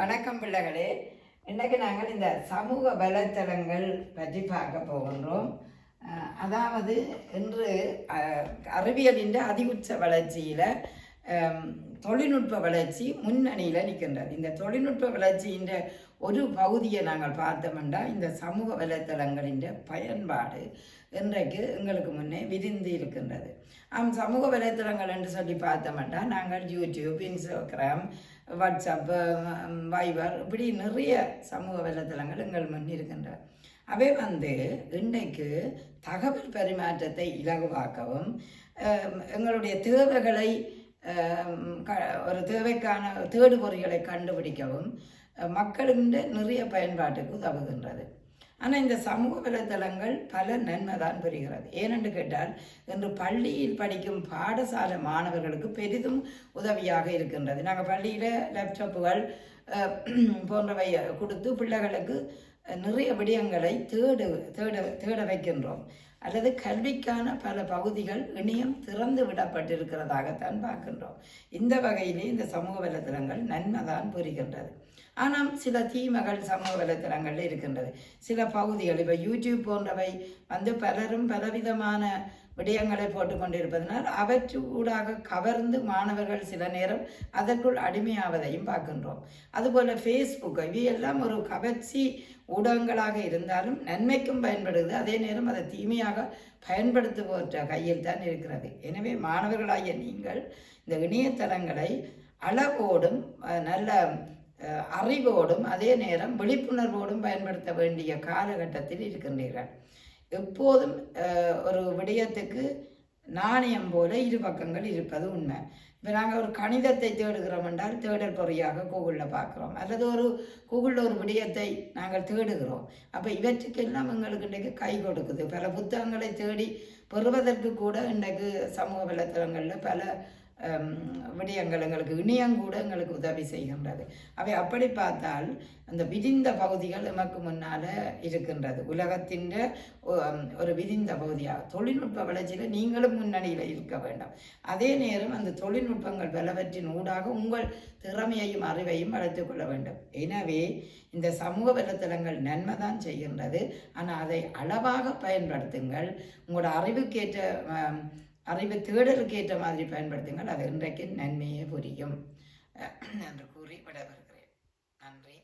வணக்கம் பிள்ளைகளே. இன்னைக்கு நாங்கள் இந்த சமூக வலைத்தளங்கள் பற்றி பார்க்க போகின்றோம். அதாவது இன்று அறிவியலின் அதிகுச்ச வளர்ச்சியில் தொழில்நுட்ப வளர்ச்சி முன்னணியில் நிற்கின்றது. இந்த தொழில்நுட்ப வளர்ச்சியின் ஒரு பகுதியை நாங்கள் பார்த்தோம்னா இந்த சமூக வலைத்தளங்களின் பயன்பாடு இன்றைக்கு எங்களுக்கு முன்னே விரிந்து இருக்கின்றது. ஆம் சமூக வலைத்தளங்கள் என்று சொல்லி பார்த்தோம்னா நாங்கள் யூடியூப் இன்ஸ்டாகிராம் வாட்ஸ்அப் வைபர் இப்படி நிறைய சமூக வலைத்தளங்கள் எங்கள் முன்னிருக்கின்ற அவை வந்து இன்றைக்கு தகவல் பரிமாற்றத்தை இலகுவாக்கவும் எங்களுடைய தேவைகளை க- ஒரு தேவைக்கான தேடுபொறிகளை கண்டுபிடிக்கவும் மக்களுடைய நிறைய பயன்பாட்டுக்கு உதவுகின்றது. ஆனால் இந்த சமூக வலைத்தளங்கள் பல நன்மை தான் புரிகிறது. ஏனென்று கேட்டால் இன்று பள்ளியில் படிக்கும் பாடசாலை மாணவர்களுக்கு பெரிதும் உதவியாக இருக்கின்றது. நாங்கள் பள்ளியில் லேப்டாப்புகள் போன்றவை கொடுத்து பிள்ளைகளுக்கு நிறைய விடயங்களை தேடு தேட தேட வைக்கின்றோம். அல்லது கல்விக்கான பல பகுதிகள் இணையம் திறந்து விடப்பட்டிருக்கிறதாகத்தான் பார்க்கின்றோம். இந்த வகையிலே இந்த சமூக வலைத்தளங்கள் நன்மை தான் புரிகின்றது. ஆனால் சில தீமைகள் சமூக வலைத்தளங்களில் இருக்கின்றது. சில பகுதிகள் இப்போ யூடியூப் போன்றவை வந்து பலரும் பலவிதமான விடயங்களை போட்டுக்கொண்டிருப்பதனால் அவற்றூடாக கவர்ந்து மாணவர்கள் சில நேரம் அதற்குள் அடிமையாவதையும் பார்க்கின்றோம். அதுபோல் ஃபேஸ்புக் இவையெல்லாம் ஒரு கவர்ச்சி ஊடகங்களாக இருந்தாலும் நன்மைக்கும் பயன்படுது அதே நேரம் அதை தீமையாக பயன்படுத்துபவற்ற கையில் தான் இருக்கிறது. எனவே மாணவர்களாகிய நீங்கள் இந்த இணையதளங்களை அளவோடும் நல்ல அறிவோடும் அதே நேரம் விழிப்புணர்வோடும் பயன்படுத்த வேண்டிய காலகட்டத்தில் இருக்கின்றீர்கள். எப்போதும் ஒரு விடயத்துக்கு நாணயம் போல இரு பக்கங்கள் இருப்பது உண்மை. இப்போ நாங்கள் ஒரு கணிதத்தை தேடுகிறோம் என்றால் தேடல் பொறியாக கூகுளில் பார்க்குறோம். அல்லது ஒரு கூகுளில் ஒரு விடயத்தை நாங்கள் தேடுகிறோம். அப்போ இவற்றுக்கெல்லாம் எங்களுக்கு இன்றைக்கு கை கொடுக்குது. பல புத்தகங்களை தேடி பெறுவதற்கு கூட இன்றைக்கு சமூக வலைத்தளங்களில் பல விடயங்கள் எங்களுக்கு இணையங்கூட எங்களுக்கு உதவி செய்கின்றது. அவை அப்படி பார்த்தால் அந்த விரிந்த பகுதிகள் நமக்கு முன்னால் இருக்கின்றது. உலகத்தின் ஒரு விரிந்த பகுதியாக தொழில்நுட்ப வளர்ச்சியில் நீங்களும் முன்னணியில் இருக்க வேண்டும். அதே நேரம் அந்த தொழில்நுட்பங்கள் பலவற்றின் ஊடாக உங்கள் திறமையையும் அறிவையும் வளர்த்து கொள்ள வேண்டும். எனவே இந்த சமூக வலைத்தளங்கள் நன்மை தான் செய்கின்றது. ஆனால் அதை அளவாக பயன்படுத்துங்கள். உங்களோட அறிவுக்கேற்ற அறிவு தேடலுக்கு ஏற்ற மாதிரி பயன்படுத்துங்கள். அது இன்றைக்கு நன்மையே புரியும். என்று கூறி விடவிருக்கிறேன் நன்றி.